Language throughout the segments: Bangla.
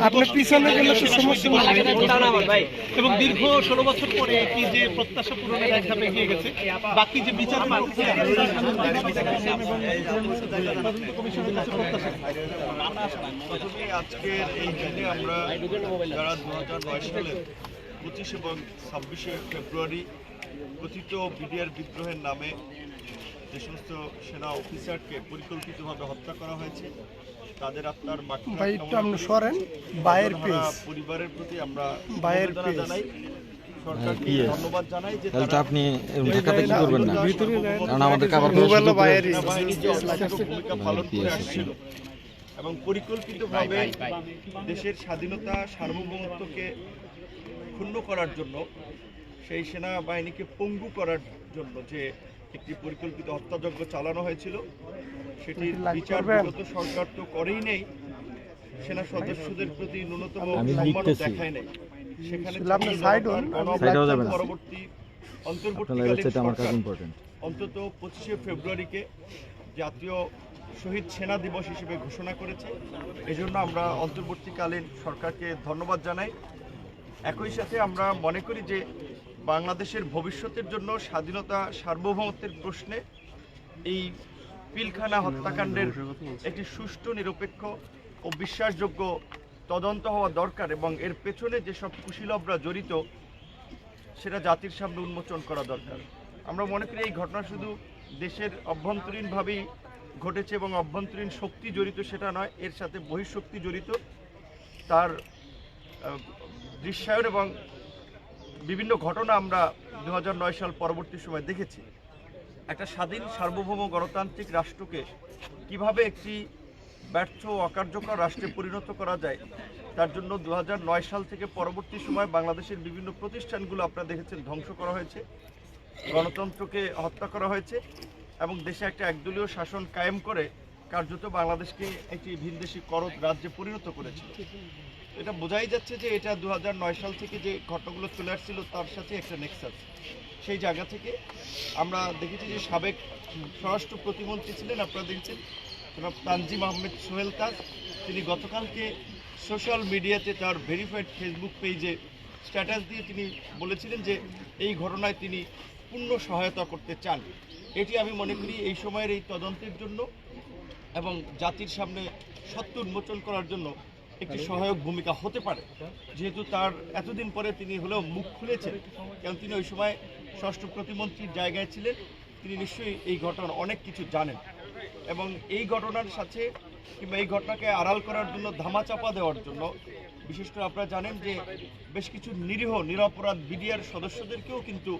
আপনার পিছনে গেলে তো সমস্যা। এবং দীর্ঘ ষোলো বছর পরে একটি যে প্রত্যাশা পূরণের এক ধাপে এগিয়ে গেছে বাকি যে বিচার আজকের এই দিনে আমরা যারা দু হাজার নয় সালের পঁচিশ এবং ছাব্বিশে ফেব্রুয়ারি কথিত বিডিআর বিদ্রোহের নামে যে সমস্ত সেনা অফিসারকে পরিকল্পিতভাবে হত্যা করা হয়েছে তাদের আপনার সরেন। বাইরের পেজ পরিবারের প্রতি আমরা বাইরের সমবেদনা জানাই। সরকারকে ধন্যবাদ জানাই যে তাহলে তো আপনি ঢাকাতে কি করবেন না। কারণ আমাদের কাবার মোবাইল বাইরে সেনাবাহিনী যে অসাধারণ ভূমিকা পালন করে আসছিল। এবং পরিকল্পিতভাবে দেশের স্বাধীনতা সার্বভৌমত্বকে ক্ষুণ্ণ করার জন্য সেই সেনাবাহিনীকে পঙ্গু করার জন্য যে একটি পরিকল্পিত হত্যাযজ্ঞ চালানো হয়েছিল। সেটির বিচার বিগত সরকার তো করেই নেই। সেনা সদস্যদের প্রতি ন্যূনতম আমি সম্মানও দেখায় নাই। সেখানে। পরবর্তী অন্তর্বর্তীকালীন অন্তত পঁচিশে ফেব্রুয়ারিকে জাতীয় শহীদ সেনা দিবস হিসেবে ঘোষণা করেছে। এজন্য আমরা অন্তর্বর্তীকালীন সরকারকে ধন্যবাদ জানাই। একই সাথে আমরা মনে করি যে বাংলাদেশের ভবিষ্যতের জন্য স্বাধীনতা সার্বভৌমত্বের প্রশ্নে এই পিলখানা হত্যাকাণ্ডের একটি সুষ্ঠু, নিরপেক্ষ ও বিশ্বাসযোগ্য তদন্ত হওয়া দরকার এবং এর পেছনে যেসব কুশীলবরা জড়িত, সেটা জাতির সামনে উন্মোচন করা দরকার। আমরা মনে করি এই ঘটনা শুধু দেশের অভ্যন্তরীণভাবেই ঘটেছে এবং অভ্যন্তরীণ শক্তি জড়িত সেটা নয়, এর সাথে বহিঃশক্তি জড়িত। তার দৃশ্যায়ন এবং বিভিন্ন ঘটনা আমরা দু সাল পরবর্তী সময় দেখেছি। একটা স্বাধীন সার্বভৌম গণতান্ত্রিক রাষ্ট্রকে কীভাবে একটি ব্যর্থ অকার্যকর রাষ্ট্রে পরিণত করা যায়, তার জন্য দু সাল থেকে পরবর্তী সময় বাংলাদেশের বিভিন্ন প্রতিষ্ঠানগুলো আপনারা দেখেছেন ধ্বংস করা হয়েছে, গণতন্ত্রকে হত্যা করা হয়েছে এবং দেশে একটা একদলীয় শাসন কায়েম করে কার্যত বাংলাদেশকে একটি ভিনদেশি করদ রাজ্যে পরিণত করেছিল এটা বোঝাই যাচ্ছে যে এটা দু সাল থেকে যে ঘটনাগুলো চলে আসছিল, তার সাথে একটা নেক্সাস সেই জায়গা থেকে আমরা দেখেছি যে সাবেক স্বরাষ্ট্র প্রতিমন্ত্রী ছিলেন, আপনারা দেখেছেন, জনাব তানজিম আহমেদ সোহেল তাজ। তিনি গতকালকে সোশ্যাল মিডিয়াতে তার ভেরিফাইড ফেসবুক পেজে স্ট্যাটাস দিয়ে তিনি বলেছিলেন যে এই ঘটনায় তিনি পূর্ণ সহায়তা করতে চান। এটি আমি মনে করি এই সময়ের এই তদন্তের জন্য এবং জাতির সামনে সত্য উন্মোচন করার জন্য একটি সহায়ক ভূমিকা হতে পারে। যেহেতু তার এতদিন পরে তিনি হলেও মুখ খুলেছেন, কারণ তিনি ওই সময় ষষ্ঠ প্রতিমন্ত্রীর জায়গায় ছিলেন, তিনি নিশ্চয়ই এই ঘটনার অনেক কিছু জানেন। এবং এই ঘটনার সাথে কিংবা এই ঘটনাকে আড়াল করার জন্য, ধামাচাপা দেওয়ার জন্য বিশেষ করে আপনারা জানেন যে বেশ কিছু নিরীহ, নিরপরাধ বিডিআর সদস্যদেরকেও কিন্তু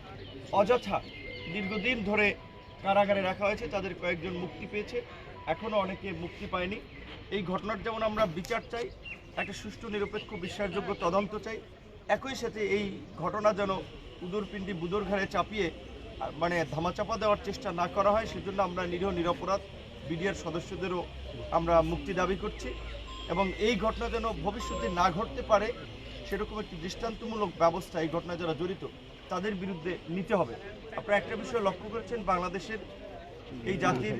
অযথা দীর্ঘদিন ধরে কারাগারে রাখা হয়েছে। তাদের কয়েকজন মুক্তি পেয়েছে। এখনও অনেকে মুক্তি পায়নি। এই ঘটনার যেমন আমরা বিচার চাই, একটা সুষ্ঠু, নিরপেক্ষ, বিশ্বাসযোগ্য তদন্ত চাই, একই সাথে এই ঘটনা যেন উদরপিণ্ডি বুদর ঘাড়ে চাপিয়ে মানে ধামাচাপা দেওয়ার চেষ্টা না করা হয়, সেজন্য আমরা নিরীহ, নিরপরাধ বিডিআর সদস্যদেরও আমরা মুক্তি দাবি করছি এবং এই ঘটনা যেন ভবিষ্যতে না ঘটতে পারে, সেরকম একটি দৃষ্টান্তমূলক ব্যবস্থা এই ঘটনায় যারা জড়িত, তাদের বিরুদ্ধে নিতে হবে। আপনারা একটা বিষয় লক্ষ্য করেছেন, বাংলাদেশের এই জাতির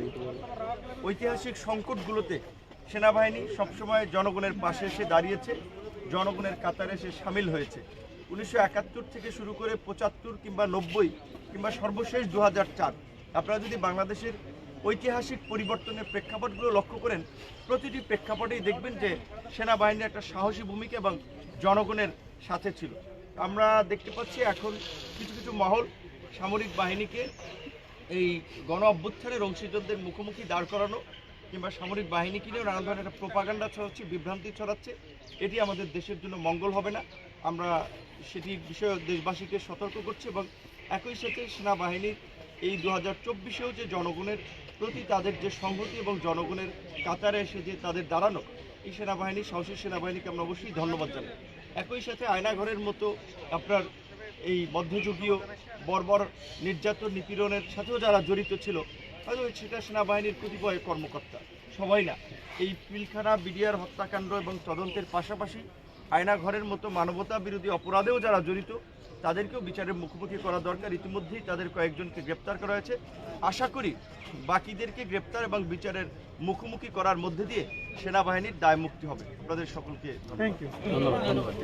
ঐতিহাসিক সংকটগুলোতে সেনাবাহিনী সবসময় জনগণের পাশে এসে দাঁড়িয়েছে, জনগণের কাতারে এসে সামিল হয়েছে। উনিশশো একাত্তর থেকে শুরু করে পঁচাত্তর কিংবা নব্বই কিংবা সর্বশেষ দু চার। আপনারা যদি বাংলাদেশের ঐতিহাসিক পরিবর্তনের প্রেক্ষাপটগুলো লক্ষ্য করেন, প্রতিটি প্রেক্ষাপটেই দেখবেন যে সেনাবাহিনীর একটা সাহসী ভূমিকা এবং জনগণের সাথে ছিল। আমরা দেখতে পাচ্ছি এখন কিছু কিছু মহল সামরিক বাহিনীকে এই গণ অভ্যুত্থানের অংশীদারদের মুখোমুখি দাঁড় করানো কিংবা সামরিক বাহিনীকে নিয়েও নানা ধরনের একটা প্রোপাগান্ডা ছড়াচ্ছে, বিভ্রান্তি ছড়াচ্ছে, এটি আমাদের দেশের জন্য মঙ্গল হবে না। আমরা সেটি বিষয়ে দেশবাসীকে সতর্ক করছি এবং একই সাথে সেনাবাহিনীর এই দু হাজার চব্বিশেও যে জনগণের প্রতি তাদের যে সংহতি এবং জনগণের কাতারে এসে যে তাদের দাঁড়ানো, এই সেনাবাহিনী, সাহসী সেনাবাহিনীকে আমরা অবশ্যই ধন্যবাদ জানাই। একই সাথে আয়নাঘরের মতো আপনার এই মধ্যযুগীয় বর্বর নির্যাতন নিপীড়নের সাথেও যারা জড়িত ছিল হয়তো সেটা সেনাবাহিনীর কতিপয় কর্মকর্তা। সবাই না এই পিলখানা বিডিআর হত্যাকাণ্ড এবং তদন্তের পাশাপাশি আয়নাঘরের মতো মানবতা বিরোধী অপরাধেও যারা জড়িত তাদেরকেও বিচারের মুখোমুখি করা দরকার। ইতিমধ্যেই তাদের কয়েকজনকে গ্রেপ্তার করা হয়েছে। আশা করি বাকিদেরকে গ্রেপ্তার এবং বিচারের মুখোমুখি করার মধ্যে দিয়ে সেনাবাহিনীর দায় মুক্তি হবে। আপনাদের সকলকে ধন্যবাদ।